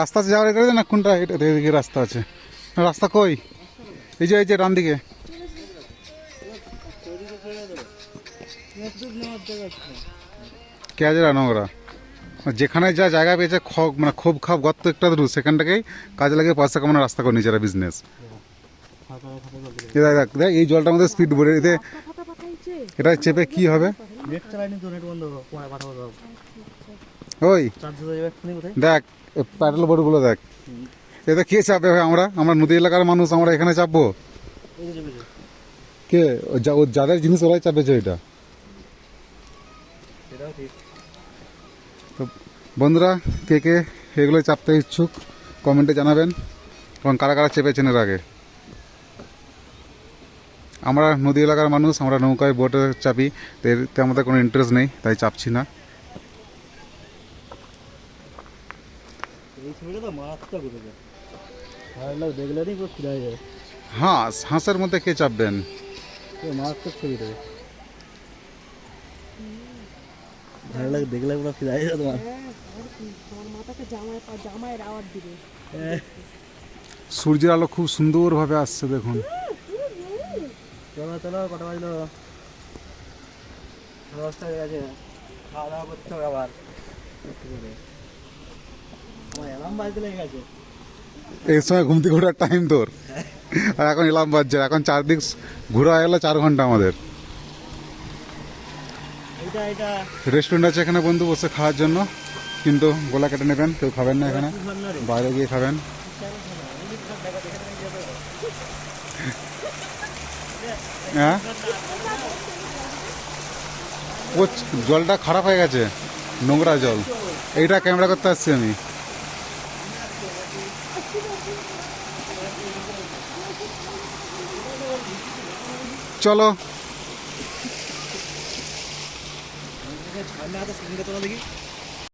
রাস্তা আছে যাওয়ার এটা না কোনটা? এটা এদিকে রাস্তা আছে। রাস্তা কই? এই যে এই যে, ডান দিকে। কে আছে নোংরা যেখানে যা জায়গা পেয়েছে খব মানে খুব খাপ, গর্ত একটা দূর সেখানটাকেই কাজে লাগিয়ে পয়সা কামানোর রাস্তা করে নিজেরা বিজনেস দেখ এই জলটার মধ্যে স্পিড বোর্ডে এতে এটা চেপে কি হবে? ওই। দেখ প্যাডেল বোর্ডগুলো দেখ। এতে কে চাপবে ভাই আমরা? আমরা নদী এলাকার মানুষ আমরা এখানে চাপবো? কে? যাদের জিনিস ওরাই চাপেছে এটা তো বন্ধুরা কে কে এগুলো চাপতে ইচ্ছুক কমেন্টে জানাবেন এবং কারা কারা চেপেছেন এর আগে। আমরা নদী এলাকার মানুষ আমরা নৌকায় বোটে চাপি তো এতে আমাদের কোনো ইন্টারেস্ট নেই তাই চাপছি না। এই ছবিটা তো মারাত্মক পুরো হয়ে যায় হাঁস হাঁসের মধ্যে কে চাপবেন? পুরো মারাত্মক ছবি দেবে ভালো লাগে দেখলে পুরো ফিরে হয়ে যায় তোমার। তোমার মাথাকে জামায় পা আওয়াজ দিবে সূর্যের আলো খুব সুন্দরভাবে আসছে দেখুন। চলো চলো কটা বাজলো? দশটা হয়ে গেছে। খাওয়া দাওয়া করতে হবে আবার একটু করে। আমার অ্যালার্ম বাজতে লেগে গেছে এই সময় ঘুম থেকে ওঠার টাইম তোর। আর এখন এলাম বাজছে এখন চারদিক ঘোরা হয়ে গেলো চার ঘণ্টা আমাদের। রেস্টুরেন্ট আছে এখানে বন্ধু বসে খাওয়ার জন্য। কিন্তু গোলা কেটে নেবেন কেউ খাবেন না এখানে। বাইরে গিয়ে খাবেন। হ্যাঁ? ও জলটা খারাপ হয়ে গেছে। নোংরা জল। এইটা ক্যামেরা করতে আসছি আমি। চলো। দেখি